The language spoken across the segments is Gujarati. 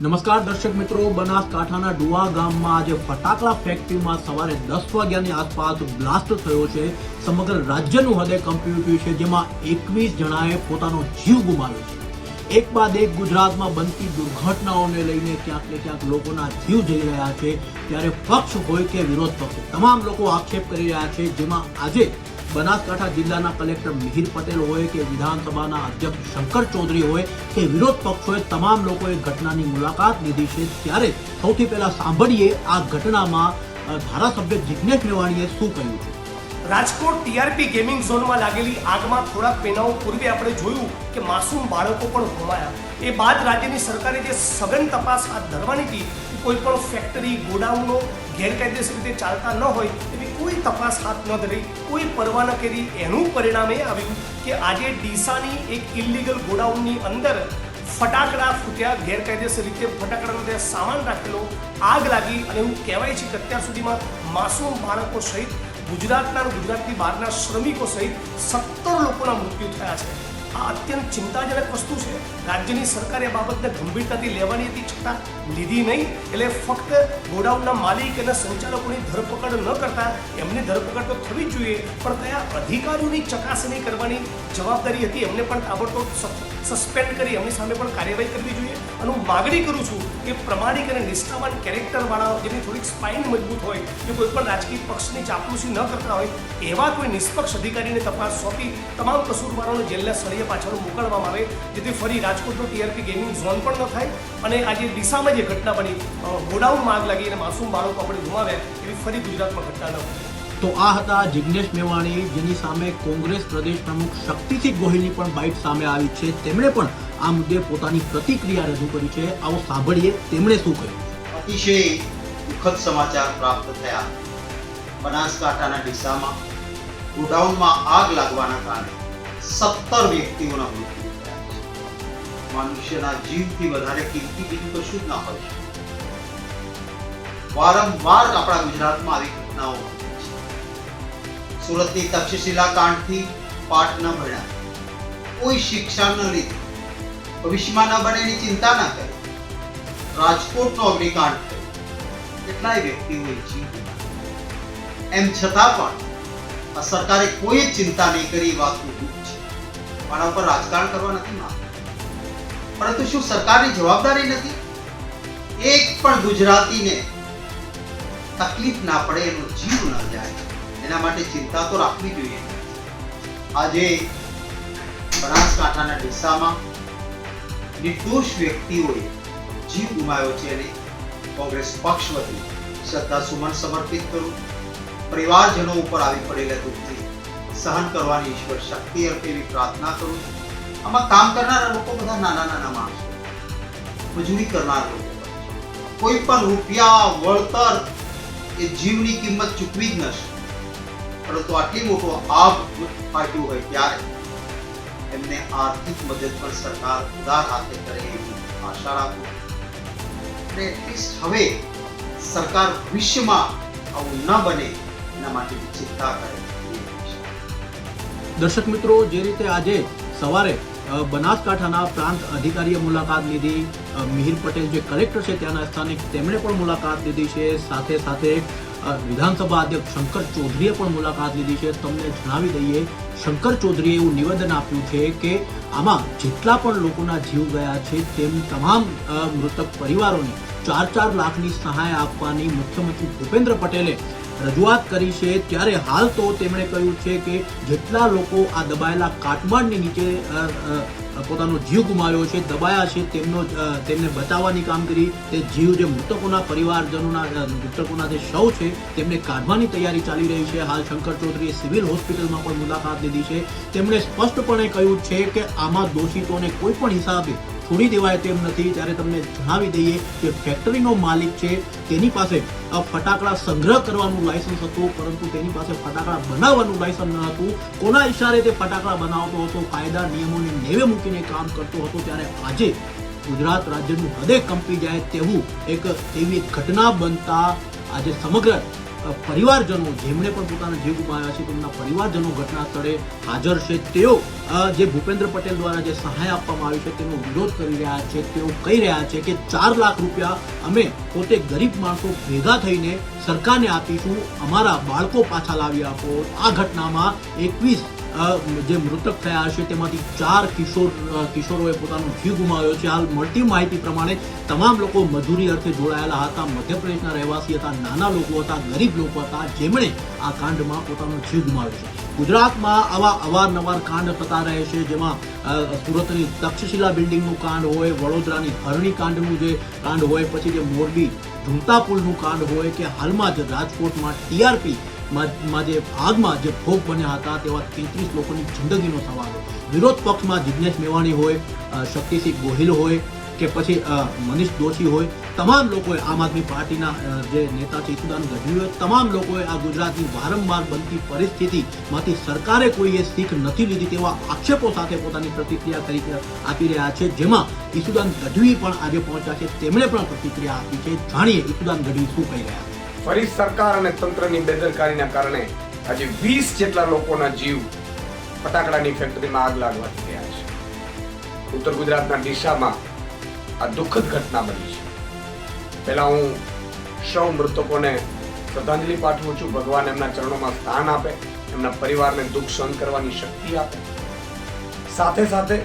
નમસ્કાર દર્શક મિત્રો, બનાસકાંઠાના ડુવા ગામમાં આજે ફટાકડા ફેક્ટરીમાં સવારે દસ વાગ્યાની આસપાસ બ્લાસ્ટ થયો છે. સમગ્ર રાજ્યનું હૃદય કંપી ઉઠ્યું છે, જેમાં એકવીસ જણાએ પોતાનો જીવ ગુમાવ્યો છે. એક બાદ એક ગુજરાતમાં બનતી દુર્ઘટનાઓને લઈને ક્યાંક ને ક્યાંક લોકોના જીવ જઈ રહ્યા છે. ત્યારે પક્ષ હોય કે વિરોધ પક્ષ. તમામ લોકો આક્ષેપ કરી રહ્યા છે, જેમાં આજે બનાસકાંઠા જિલ્લાના કલેક્ટર મિહિર પટેલ હોય કે વિધાનસભાના અધ્યક્ષ શંકર ચૌધરી હોય કે વિરોધ પક્ષોએ તમામ લોકોએ ઘટનાની મુલાકાત લીધી છે, ત્યારે સૌથી પહેલા સાંભળીએ આ ઘટનામાં ધારાસભ્ય જિજ્ઞેશ મેવાણીએ શું કહ્યું છે? રાજકોટ ટીઆરપી ગેમિંગ ઝોનમાં લાગેલી આગમાં થોડાક મહિનાઓ પૂર્વે આપણે જોયું કે માસૂમ બાળકો પણ હોમાયા એ બાદ રાજ્યની સરકારે જે સઘન તપાસ હાથ ધરવાની હતી કોઈ પણ ફેક્ટરી ગોડાઉનો ગેરકાયદેસર રીતે ચાલતા ન હોય, એવી કોઈ તપાસ હાથ ન ધરી, કોઈ પરવા ન કરી, એનું પરિણામ આવ્યું કે આજે ડીસાની એક ઇલિગલ ગોડાઉનની અંદર ફટાકડા ફૂટ્યા, ગેરકાયદેસર રીતે ફટાકડાનો ત્યાં સામાન રાખેલો, આગ લાગી અને એવું કહેવાય છે કે અત્યાર સુધીમાં માસૂમ બાળકો સહિત ગુજરાતના ગુજરાતની બહારના શ્રમિકો સહિત સત્તર લોકોના મૃત્યુ થયા છે. આ અત્યંત ચિંતાજનક વસ્તુ છે. રાજ્યની સરકારે આ બાબતને ગંભીરતાથી લેવાની હતી છતાં લીધી નહીં. એટલે ફક્ત ગોડાઉનના માલિક અને સંચાલકોની ધરપકડ ન કરતા એમની ધરપકડ તો થવી જોઈએ, પણ કયા અધિકારીઓની ચકાસણી કરવાની જવાબદારી હતી એમને પણ તાબડતોબ સસ્પેન્ડ કરી એમની સામે પણ કાર્યવાહી કરવી જોઈએ. અને હું માગણી કરું છું કે પ્રમાણિક અને નિષ્ઠાવાન કેરેક્ટરવાળા જેની થોડીક સ્પાઇન મજબૂત હોય કે કોઈ પણ રાજકીય પક્ષની ચાપલુસી ન કરતા હોય, એવા કોઈ નિષ્પક્ષ અધિકારીને તપાસ સોંપી તમામ કસૂરવારોને જેલના સળિયા પાછળ મોકલવામાં આવે, જેથી ફરી રાજકોટનો ટીઆરપી ગેમિંગ ઝોન પણ ન થાય અને આજે ડીસામાં જે ઘટના બની ગોડાઉનમાં આગ લાગી અને માસૂમ બાળકો આપણે ગુમાવ્યા, એવી ફરી ગુજરાતમાં ઘટના ન બને. તો આ હતા જિગ્નેશ મેવાણી, જેની સામે કોંગ્રેસ પ્રદેશ પ્રમુખ શક્તિસિંહ ગોહિલની પણ બાઇટ સામે આવી છે. તેમણે પણ આ મુદ્દે પોતાની પ્રતિક્રિયા રજૂ કરી છે. આવો સાંભળીએ તેમણે શું કહ્યું. અતિશય દુઃખદ સમાચાર પ્રાપ્ત થયા. બનાસકાંઠાના ડીસામાં ગોડાઉનમાં આગ લાગવાના કારણે સત્તર વ્યક્તિઓના મૃત્યુ થયા છે. મનુષ્યના જીવથી વધારે કિંમતી બીજું કશું જ ના હોય. વારંવાર આપણા ગુજરાતમાં આવી ઘટનાઓ સુરતની તક્ષશિલા કાંડથી પાઠ ન ભણ્યા કોઈ શિક્ષા ન લીધી. ભવિષ્યમાં ન બને એની ચિંતા ન કરી. રાજકોટનો અગ્નિકાંડ થયો. કેટલાય વ્યક્તિઓએ જીવ એમ છતાં પણ આ સરકારે કોઈ ચિંતા નહીં કરી વાતનું દુઃખ છે. મારા ઉપર રાજકારણ કરવા નથી માંગતા. પરંતુ શું સરકારની જવાબદારી નથી? એક પણ ગુજરાતીને તકલીફ ના પડે એનો જીવ ન જાય. એના માટે ચિંતા તો રાખવી જોઈએ. આજે બનાસકાંઠાના ડિસ્સામાં નિર્દોષ વ્યક્તિઓએ જીવ ગુમાવ્યો છે અને કોંગ્રેસ પક્ષ વતી શ્રદ્ધા સુમન સમર્પિત કરું. પરિવારજનો ઉપર આવી પડેલા દુઃખથી સહન કરવાની ઈશ્વર શક્તિ અર્પે એવી પ્રાર્થના કરું. આમાં કામ કરનારા લોકો બધા નાના નાના માણસો. મજૂરી કરનાર લોકો કોઈ પણ રૂપિયા, વળતર એ જીવની કિંમત ચૂકવી જ ન શકે. પરંતુ આટલી મોટો આગ ફાટ્યું હોય ત્યારે એમને આર્થિક મદદ પણ સરકાર ઉદાર હાથે કરે એવી આશા રાખું અને એટલીસ્ટ હવે સરકાર ભવિષ્યમાં આવું ન બને એના માટે ચિંતા કરે દર્શક મિત્રો, જે રીતે આજે સવારે બનાસકાંઠાના પ્રાંત અધિકારીએ મુલાકાત લીધી મિહિર પટેલ જે કલેક્ટર છે ત્યાંના સ્થાનિક, તેમણે પણ મુલાકાત લીધી છે. સાથે સાથે વિધાનસભા અધ્યક્ષ શંકર ચૌધરીએ પણ મુલાકાત લીધી છે. તમને જણાવી દઈએ, શંકર ચૌધરીએ એવું નિવેદન આપ્યું છે કે આમાં જેટલા પણ લોકોના જીવ ગયા છે, તેમ તમામ મૃતક પરિવારોને ચાર ચાર લાખની સહાય આપવાની મુખ્યમંત્રી ભૂપેન્દ્ર પટેલે રજૂઆત કરી છે. ત્યારે હાલ તો તેમણે કહ્યું છે કે જેટલા લોકો આ દબાયેલા કાટમાળની નીચે પોતાનો જીવ ગુમાવ્યો છે, દબાયા છે, તેમનો તેમને બચાવવાની કામગીરી તે જીવ જે મૃતકોના પરિવારજનોના મૃતકોના જે શવ છે, તેમને કાઢવાની તૈયારી ચાલી રહી છે. હાલ શંકર ચૌધરીએ સિવિલ હોસ્પિટલમાં પણ મુલાકાત લીધી છે. તેમણે સ્પષ્ટપણે કહ્યું છે કે આમાં દોષિતોને કોઈ પણ હિસાબે છોડી દેવાય તેમ નથી. ત્યારે તમને જણાવી દઈએ કે ફેક્ટરીનો માલિક છે, તેની પાસે ફટાકડા સંગ્રહ કરવાનું લાયસન્સ હતું, પરંતુ તેની પાસે ફટાકડા બનાવવાનું લાયસન્સ ન હતું. કોના ઈશારે તે ફટાકડા બનાવતો હતો? કાયદા, નિયમોને નેવે મૂકીને કામ કરતો હતો. ત્યારે આજે ગુજરાત રાજ્યનું હૃદય કંપી જાય તેવું એક એવી ઘટના બનતા આજે સમગ્ર પરિવારજનો, જેમણે પણ પોતાના જીવ ગુમાવ્યા છે, તેમના પરિવારજનો ઘટના સ્થળે હાજર છે. તેઓ જે ભૂપેન્દ્ર પટેલ દ્વારા જે સહાય આપવામાં આવી છે, તેનો વિરોધ કરી રહ્યા છે. તેઓ કહી રહ્યા છે કે ચાર લાખ રૂપિયા અમે પોતે ગરીબ માણસો ભેગા થઈને સરકારને આપીશું. અમારા બાળકો પાછા લાવી આપો. આ ઘટનામાં એકવીસ જે મૃતક થયા હશે, તેમાંથી ચાર કિશોર કિશોરોએ પોતાનો જીવ ગુમાવ્યો છે. હાલ મળતી માહિતી પ્રમાણે તમામ લોકો મજૂરી અર્થે જોડાયેલા હતા. મધ્યપ્રદેશના રહેવાસી હતા, નાના લોકો હતા, ગરીબ લોકો હતા, જેમણે આ કાંડમાં પોતાનો જીવ ગુમાવ્યો છે. ગુજરાતમાં આવા અવારનવાર કાંડ થતા રહે છે, જેમાં સુરતની તક્ષશિલા બિલ્ડિંગનું કાંડ હોય, વડોદરાની હરણી કાંડનું જે કાંડ હોય, પછી જે મોરબી ઝુમતા પુલનું કાંડ હોય, કે હાલમાં જ રાજકોટમાં ટીઆરપી માં જે આગમાં જે ભોગ બન્યા હતા તેવા તેત્રીસ લોકોની જિંદગીનો સવાલ. વિરોધ પક્ષમાં જિજ્ઞેશ મેવાણી હોય શક્તિસિંહ ગોહિલ હોય કે પછી મનીષ દોશી હોય, તમામ લોકોએ આમ આદમી પાર્ટીના જે નેતા છે ઈસુદાન ગઢવી હોય તમામ લોકોએ આ ગુજરાતની વારંવાર બનતી પરિસ્થિતિમાંથી સરકારે કોઈએ શીખ નથી લીધી તેવા આક્ષેપો સાથે પોતાની પ્રતિક્રિયા કરી આપી રહ્યા છે. જેમાં ઈસુદાન ગઢવી પણ આજે પહોંચ્યા છે. તેમણે પણ પ્રતિક્રિયા આપી છે. જાણીએ ઈસુદાન ગઢવી શું કહી રહ્યા છે. ફરી સરકાર અને તંત્રની બેદરકારીના કારણે આજે વીસ જેટલા લોકોના જીવ ફટાકડાની ફેક્ટરીમાં આગ લાગવા થયા છે. ઉત્તર ગુજરાતના ડીસામાં આ દુઃખદ ઘટના બની છે. પહેલા હું સૌ મૃતકોને શ્રદ્ધાંજલિ પાઠવું છું, ભગવાન એમના ચરણોમાં સ્થાન આપે, એમના પરિવારને દુઃખ સહન કરવાની શક્તિ આપે. સાથે સાથે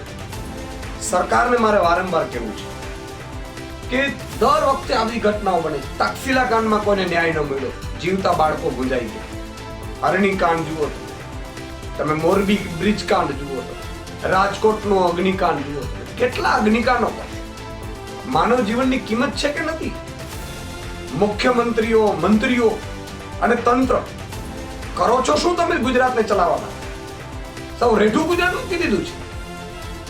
સરકારને મારે વારંવાર કહેવું છે કે દર વખતે આવી ઘટનાઓ બને. છે કાંડમાં કોઈને ન્યાય ન મળ્યો. જીવતા બાળકો ભૂંજાઈ ગયા. હરણી કાંડ જુઓ તમે મોરબી બ્રિજ કાંડ જુઓ રાજકોટનો અગ્નિકાંડ જુઓ કેટલા અગ્નિકાંડો? માનવ જીવનની કિંમત છે કે નથી? મુખ્યમંત્રીઓ, મંત્રીઓ અને તંત્ર, કરો છો શું તમે ગુજરાતને ચલાવવા માટે સૌ રેઠું ગુજરાત મૂકી દીધું છે.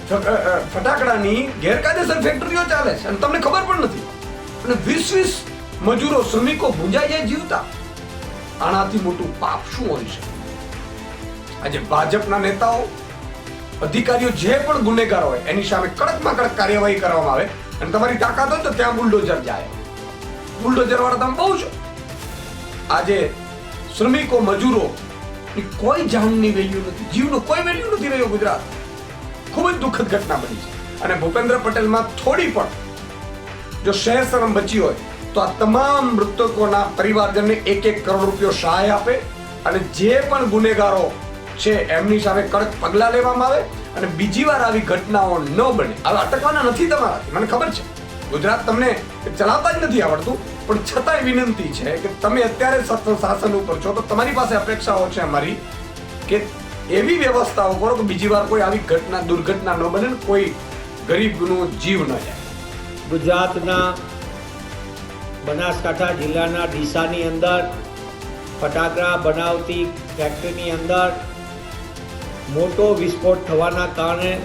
ફટાકડાની ગેરકાયદેસર ફેક્ટરીઓ ચાલે છે અને તમને ખબર પણ નથી. અને વીસ વીસ મજૂરો, શ્રમિકો ભૂંજાઈ જાય જીવતા. આનાથી મોટું પાપ શું હોય છે? આજે ભાજપના નેતાઓ, અધિકારીઓ જે પણ ગુનેગાર હોય, એની સામે કડકમાં કડક કાર્યવાહી કરવામાં આવે અને તમારી તાકાત હોય તો ત્યાં બુલડોઝર જાય. બુલડોઝર વાળા તમે બહુ છો. આજે શ્રમિકો મજૂરો કોઈ જાનની વેલ્યુ નથી. જીવનો કોઈ વેલ્યુ નથી રહ્યો ગુજરાત. ખૂબ જ દુઃખદ ઘટના બની છે. અને ભૂપેન્દ્ર પટેલમાં થોડી પણ, જો શહેર શરમ બચી હોય, તો આ તમામ મૃતકોના પરિવારજનને એક એક કરોડ રૂપિયો સહાય આપે અને જે પણ ગુનેગારો છે, એમની સામે કડક પગલાં લેવામાં આવે અને બીજી વાર આવી ઘટનાઓ ન બને. હવે અટકવાના નથી તમારાથી, મને ખબર છે. ગુજરાત તમને ચલાવતા જ નથી આવડતું, પણ છતાંય વિનંતી છે કે તમે અત્યારે શાસન ઉપર છો, તો તમારી પાસે અપેક્ષાઓ છે અમારી કે એવી વ્યવસ્થાઓ કરો કે બીજી વાર કોઈ આવી ઘટના, દુર્ઘટના ન બને કોઈ ગરીબનો જીવ ન જાય. ગુજરાતના બનાસકાંઠા જિલ્લાના ડીસાની અંદર, ફટાકડા બનાવતી ફેક્ટરીની અંદર મોટો વિસ્ફોટ થવાના કારણે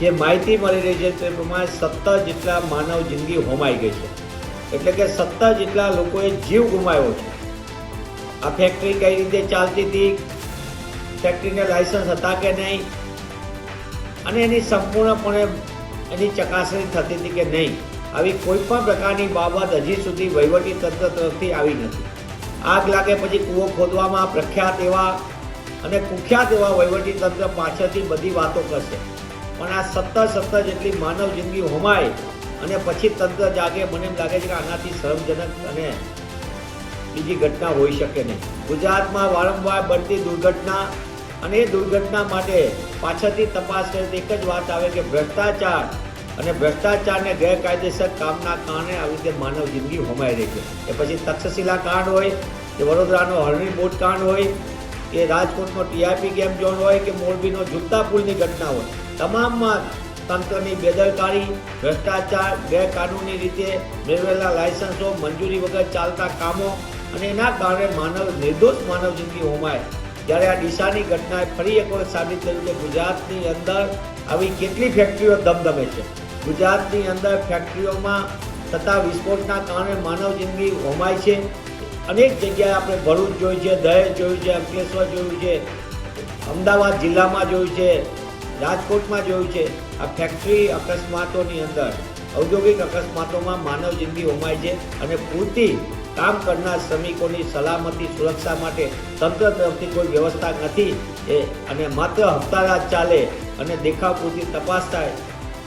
જે માહિતી મળી રહી છે તે પ્રમાણે સત્તર જેટલા માનવ જિંદગી હોમાઈ ગઈ છે. એટલે કે સત્તર જેટલા લોકોએ જીવ ગુમાવ્યો છે. આ ફેક્ટરી કઈ રીતે ચાલતી હતી? ફેક્ટરીને લાયસન્સ હતા કે નહીં? અને એની સંપૂર્ણપણે એની ચકાસણી થતી હતી કે નહીં. આવી કોઈ પણ પ્રકારની બાબત હજી સુધી વહીવટી તંત્ર તરફથી આવી નથી. આગ લાગે પછી કૂવો ખોદવામાં પ્રખ્યાત એવા અને કુખ્યાત એવા વહીવટી તંત્ર પાછળથી બધી વાતો કરશે. પણ આ સત્તર સત્તર જેટલી માનવ જિંદગી હોમાય અને પછી તંત્ર જાગે, મને એમ લાગે છે કે આનાથી શરમજનક અને બીજી ઘટના હોઈ શકે નહીં. ગુજરાતમાં વારંવાર બનતી દુર્ઘટના અને એ દુર્ઘટના માટે પાછળથી તપાસ કરે એક જ વાત આવે કે ભ્રષ્ટાચાર અને ભ્રષ્ટાચારને ગેરકાયદેસર કામના કારણે આવી રીતે માનવ જિંદગી હોમાઈ રહી છે. એ પછી તક્ષશિલા કાંડ હોય, કે વડોદરાનો હરણી બોટ કાંડ હોય, કે રાજકોટનો ટીઆરપી ગેમ ઝોન હોય, કે મોરબીનો જૂતા પુલની ઘટના હોય. તમામમાં તંત્રની બેદરકારી, ભ્રષ્ટાચાર, ગેરકાનૂની રીતે મેળવેલા લાયસન્સો મંજૂરી વગર ચાલતા કામો અને એના કારણે માનવ, નિર્દોષ માનવ જિંદગી હોમાય. જ્યારે આ ડીસાની ઘટનાએ ફરી એક વખત સાબિત કર્યું કે ગુજરાતની અંદર આવી કેટલી ફેક્ટરીઓ ધમધમે છે. ગુજરાતની અંદર ફેક્ટરીઓમાં થતા વિસ્ફોટના કારણે માનવ જિંદગી હોમાય છે. અનેક જગ્યાએ આપણે ભરૂચ જોયું છે, દહેજ જોયું છે, અંકલેશ્વર જોયું છે, અમદાવાદ જિલ્લામાં જોયું છે, રાજકોટમાં જોયું છે. આ ફેક્ટરી અકસ્માતોની અંદર, ઔદ્યોગિક અકસ્માતોમાં માનવ જિંદગી હોમાય છે અને પૂરતી કામ કરનાર શ્રમિકોની સલામતી, સુરક્ષા માટે તંત્ર તરફથી કોઈ વ્યવસ્થા નથી. એ, અને માત્ર હપ્તારાજ ચાલે અને દેખાવ પૂરતી તપાસ થાય.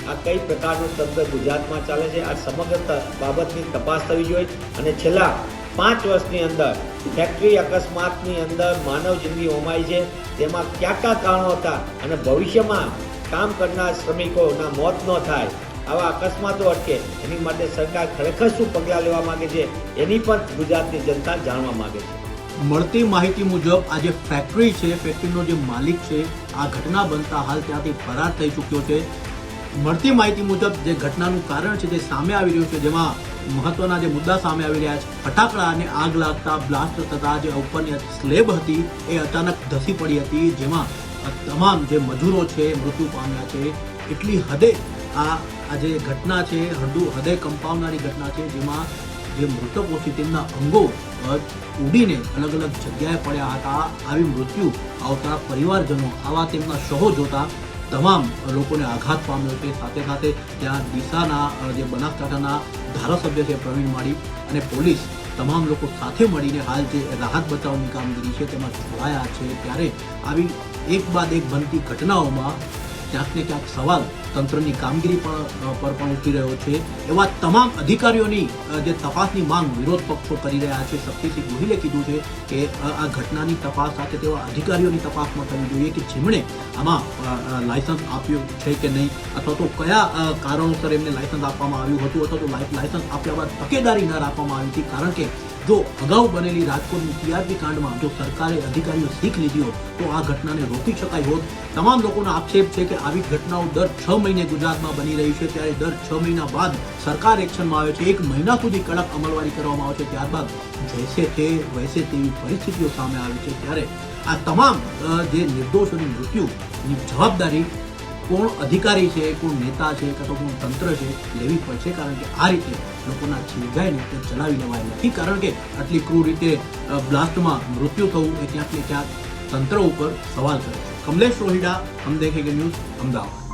આ કઈ પ્રકારનું તંત્ર ગુજરાતમાં ચાલે છે? આ સમગ્ર બાબતની તપાસ થવી જોઈએ. અને છેલ્લા પાંચ વર્ષની અંદર, ફેક્ટરી અકસ્માતની અંદર માનવ જિંદગી હોમાઈ છે. તેમાં ક્યાં ક્યાં કારણો હતા? અને ભવિષ્યમાં કામ કરનાર શ્રમિકોના મોત ન થાય. આવા અકસ્માતો અટકે, એની માટે સરકાર ખરેખર શું પગલાં લેવા માંગે છે, એની પણ ગુજરાતની જનતા જાણવા માંગે છે. મળતી માહિતી મુજબ આ જે ફેક્ટરી છે ફેક્ટરીનો જે માલિક છે, આ ઘટના બનતા હાલ ત્યાંથી ફરાર થઈ ચૂક્યો છે. મળતી માહિતી મુજબ, જે ઘટનાનું કારણ છે જે સામે આવી રહ્યું છે, જેમાં મહત્વના જે મુદ્દા સામે આવી રહ્યા છે, ફટાકડા અને આગ લાગતા બ્લાસ્ટ થતા જે ઉપરની સ્લેબ હતી, એ અચાનક ધસી પડી હતી, જેમાં તમામ જે મજૂરો છે, મૃત્યુ પામ્યા છે, એટલી હદે આ આ જે ઘટના છે હૃદય હૃદય કંપાવનારી ઘટના છે, જેમાં જે મૃતકો છે, તેમના અંગો ઉડીને અલગ અલગ જગ્યાએ પડ્યા હતા. આવી મૃત્યુ આવતા પરિવારજનો આવા તેમના શહો જોતા તમામ લોકોને આઘાત પામ્યો છે. સાથે સાથે ત્યાં ડીસાના જે બનાસકાંઠાના ધારાસભ્ય છે, પ્રવીણ માળી અને પોલીસ તમામ લોકો સાથે મળીને હાલ જે રાહત બચાવની કામગીરી છે, તેમાં જોડાયા છે. ત્યારે આવી એક બાદ એક બનતી ઘટનાઓમાં ક્યાંક ને ક્યાંક સવાલ તંત્રની કામગીરી પણ પર પણ ઉઠી રહ્યો છે. એવા તમામ અધિકારીઓની જે તપાસની માંગ વિરોધ પક્ષો કરી રહ્યા છે શક્તિસિંહ ગોહિલે કીધું છે કે આ ઘટનાની તપાસ સાથે તેવા અધિકારીઓની તપાસ થવી જોઈએ કે જેમણે આમાં લાયસન્સ આપ્યું છે કે નહીં? અથવા તો કયા કારણોસર એમને લાયસન્સ આપવામાં આવ્યું હતું? અથવા તો લાયસન્સ આપ્યા બાદ તકેદારી ન રાખવામાં આવી હતી? કારણ કે જો અગાઉ બનેલી રાજકોટની ટીઆરપી કાંડમાં જો સરકારે અધિકારીઓ શીખ લીધી હોત, તો આ ઘટનાને રોકી શકાય હોત. તમામ લોકોનો આક્ષેપ છે કે આવી ઘટનાઓ દર છ મહિને ગુજરાતમાં બની રહી છે. ત્યારે દર છ મહિના બાદ સરકાર એક્શનમાં આવે છે. એક મહિના સુધી કડક અમલવારી કરવામાં આવે છે. ત્યારબાદ જૈસે તે વૈસે તેવી પરિસ્થિતિઓ સામે આવી છે. ત્યારે આ તમામ જે નિર્દોષોની મૃત્યુની જવાબદારી કોણ અધિકારી છે, કોણ નેતા છે કાં તો કોણ તંત્ર છે, લેવી પડશે. કારણ કે આ રીતે લોકોના જીવગાયને તે ચલાવી લેવાય નથી. કારણ કે આટલી ક્રૂર રીતે બ્લાસ્ટમાં મૃત્યુ થવું એ ક્યાંક ને ક્યાંક તંત્ર ઉપર સવાલ કરે છે. કમલેશ રોહિડા હમ દેખેગે ન્યૂઝ અમદાવાદ.